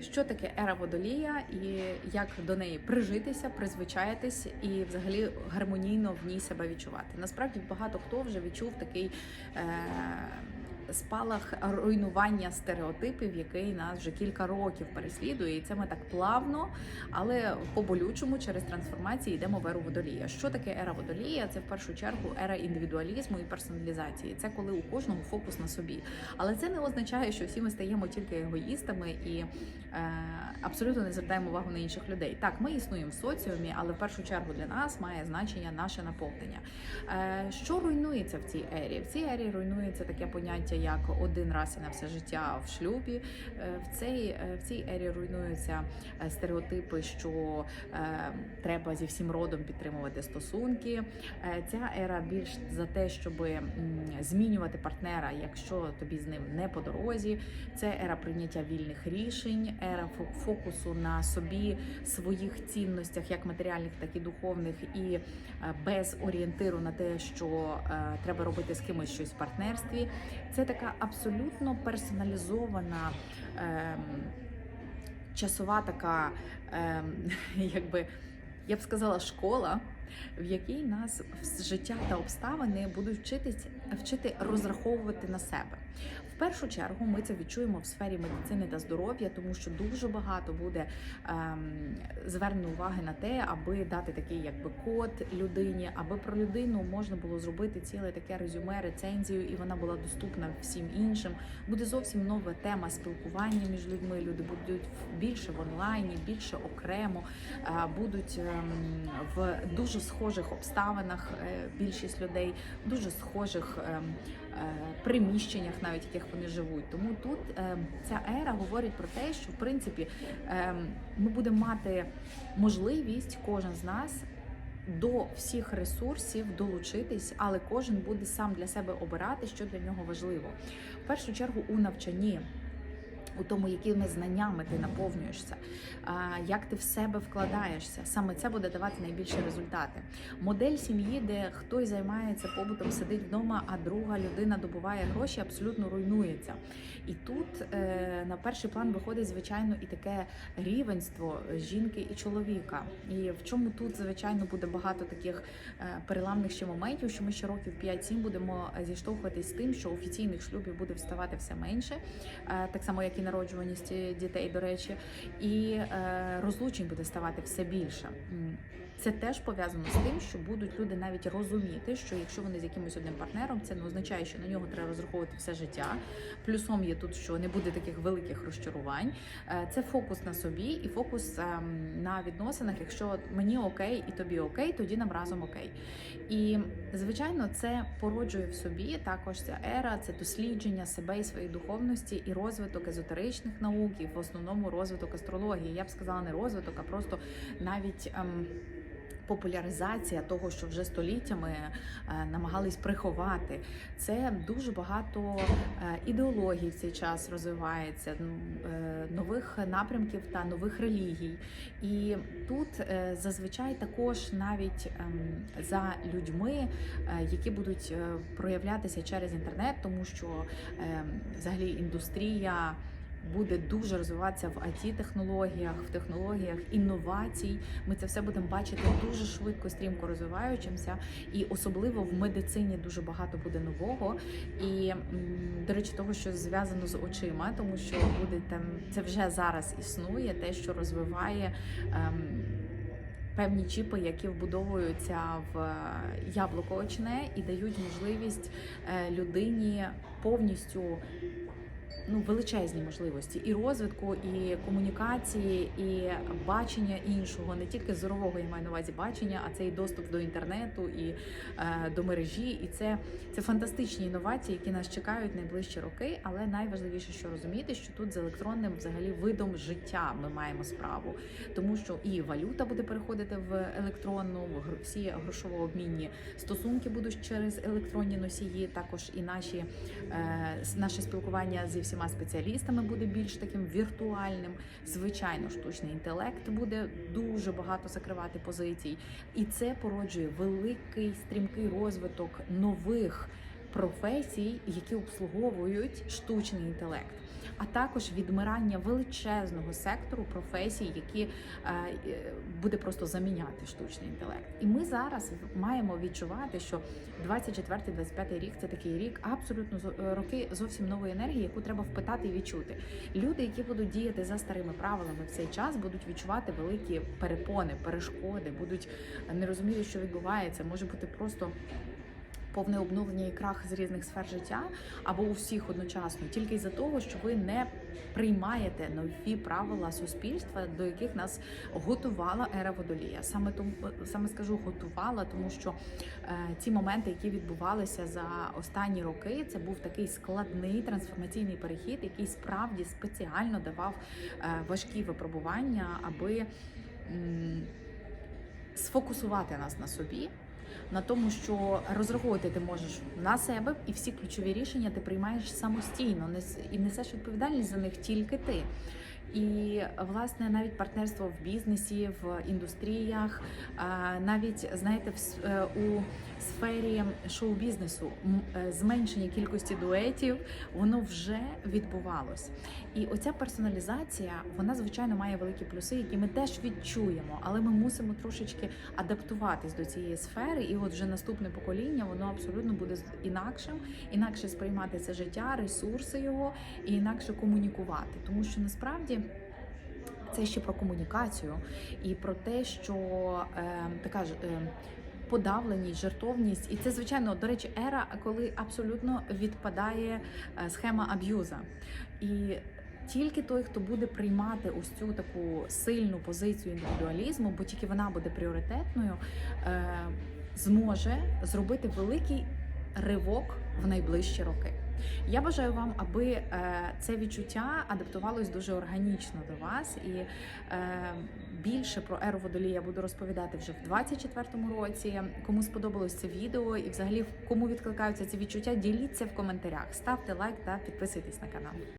що таке ера водолія і як до неї прижитися, призвичаєтесь і взагалі гармонійно в ній себе відчувати. Насправді багато хто вже відчув такий. Е- Спалах руйнування стереотипів, який нас вже кілька років переслідує, і це ми так плавно, але по болючому через трансформації йдемо в еру водолія. Що таке ера водолія? Це в першу чергу ера індивідуалізму і персоналізації. Це коли у кожного фокус на собі. Але це не означає, що всі ми стаємо тільки егоїстами і е, абсолютно не звертаємо увагу на інших людей. Так, ми існуємо в соціумі, але в першу чергу для нас має значення наше наповнення. Е, що руйнується в цій ері? В цій ері руйнується таке поняття, як один раз і на все життя в шлюбі. Е, в цей е, в цій ері руйнуються е, стереотипи, що треба зі всім родом підтримувати стосунки. Ця ера більш за те, щоб змінювати партнера, якщо тобі з ним не по дорозі. Це ера прийняття вільних рішень, ера фокусу на собі, своїх цінностях, як матеріальних, так і духовних, і без орієнтиру на те, що треба робити з кимось щось в партнерстві. Це така абсолютно персоналізована. Е, Часова така, е, якби я б сказала, школа, в якій нас життя та обставини будуть вчитись, вчити розраховувати на себе. Першу чергу ми це відчуємо в сфері медицини та здоров'я, тому що дуже багато буде ем, звернено уваги на те, аби дати такий якби код людині, аби про людину можна було зробити ціле таке резюме, рецензію, і вона була доступна всім іншим. Буде зовсім нова тема спілкування між людьми. Люди будуть більше в онлайні, більше окремо, е, будуть ем, в дуже схожих обставинах. е, Більшість людей дуже схожих ем, е, приміщеннях, навіть яких вони живуть. Тому тут е, ця ера говорить про те, що в принципі е, ми будемо мати можливість, кожен з нас. До всіх ресурсів долучитись, але кожен буде сам для себе обирати, що для нього важливо. В першу чергу у навчанні. У тому, якими знаннями ти наповнюєшся, як ти в себе вкладаєшся, саме це буде давати найбільші результати. Модель сім'ї, де хтось займається побутом, сидить вдома, а друга людина добуває гроші, абсолютно руйнується. І тут е, на перший план виходить, звичайно, і таке рівенство жінки і чоловіка. І в чому тут, звичайно, буде багато таких е, переламних ще моментів, що ми ще років 5-7 будемо зіштовхуватись з тим, що офіційних шлюбів буде вставати все менше, е, так само як і народжуваність дітей, до речі, і е, розлучень буде ставати все більше. Це теж пов'язано з тим, що будуть люди навіть розуміти, що якщо вони з якимось одним партнером, це не означає, що на нього треба розраховувати все життя. Плюсом є тут, що не буде таких великих розчарувань. Е, Це фокус на собі і фокус ем, на відносинах. Якщо мені окей і тобі окей, тоді нам разом окей. І звичайно, це породжує в собі також ця ера, це дослідження себе і своєї духовності і розвиток езотеричних наук, і в основному розвиток астрології. Я б сказала не розвиток, а просто навіть. Ем, Популяризація того, що вже століттями е, намагались приховати, це дуже багато е, ідеологій в цей час розвивається, е, нових напрямків та нових релігій. І тут зазвичай також навіть ем, за людьми, які будуть проявлятися через інтернет, тому що ем, взагалі індустрія. Буде дуже розвиватися в it технологіях, в технологіях інновацій. Ми це все будемо бачити дуже швидко, стрімко розвиваючимся, і особливо в медицині дуже багато буде нового. І до речі, того, що зв'язано з очима, тому що буде там це вже зараз існує, те, що розвиває. Ем, Певні чіпи, які вбудовуються в е, яблуко очне і дають можливість е, людині повністю ну, величезні можливості і розвитку, і комунікації, і бачення іншого, не тільки зорового я маю на увазі бачення, а це і доступ до інтернету, і е, до мережі. І це, це фантастичні інновації, які нас чекають найближчі роки. Але найважливіше, що розуміти, що тут з електронним взагалі видом життя ми маємо справу, тому що і валюта буде переходити в електронну, всі грошово-обмінні стосунки будуть через електронні носії. Також і наші е, наше спілкування всіма спеціалістами буде більш таким віртуальним. Звичайно, штучний інтелект буде дуже багато закривати позицій, і це породжує великий стрімкий розвиток нових. Професій, які обслуговують штучний інтелект. А також відмирання величезного сектору професій, які е, е, буде просто заміняти штучний інтелект. І ми зараз маємо відчувати, що 24-25 рік це такий рік абсолютно е, роки зовсім нової енергії, яку треба впитати і відчути. Люди, які будуть діяти за старими правилами в цей час, будуть відчувати великі перепони, перешкоди, будуть не розуміти, що відбувається. Може бути просто. Повне обновлення і крах з різних сфер життя або у всіх одночасно, тільки із-за того, що ви не приймаєте нові правила суспільства, до яких нас готувала ера водолія. Саме тому саме скажу готувала, тому що е, ті моменти, які відбувалися за останні роки, це був такий складний трансформаційний перехід, який справді спеціально давав е, важкі випробування, аби м, сфокусувати нас на собі. На тому, що розраховувати ти можеш на себе, і всі ключові рішення ти приймаєш самостійно, і несеш відповідальність за них тільки ти. І власне навіть партнерство в бізнесі, в індустріях, навіть знаєте, е, у сфері шоу-бізнесу е, зменшення кількості дуетів воно вже відбувалось. І оця персоналізація, вона звичайно має великі плюси, які ми теж відчуємо, але ми мусимо трошечки адаптуватись до цієї сфери. І от вже наступне покоління воно абсолютно буде інакшим, інакше сприймати це життя, ресурси його і інакше комунікувати, тому що насправді. Це ще про комунікацію і про те, що е, така ж. Е, Подавленість, жертовність, і це звичайно до речі, ера, коли абсолютно відпадає е, схема аб'юза. І тільки той, хто буде приймати ось цю таку сильну позицію індивідуалізму, бо тільки вона буде пріоритетною, е, зможе зробити великий ривок в найближчі роки. Я бажаю вам, аби е, це відчуття адаптувалось дуже органічно до вас, і е, більше про еру водолія я буду розповідати вже в 24-му році. Кому сподобалось це відео, і взагалі кому відкликаються ці відчуття, діліться в коментарях, ставте лайк та підписуйтесь на канал.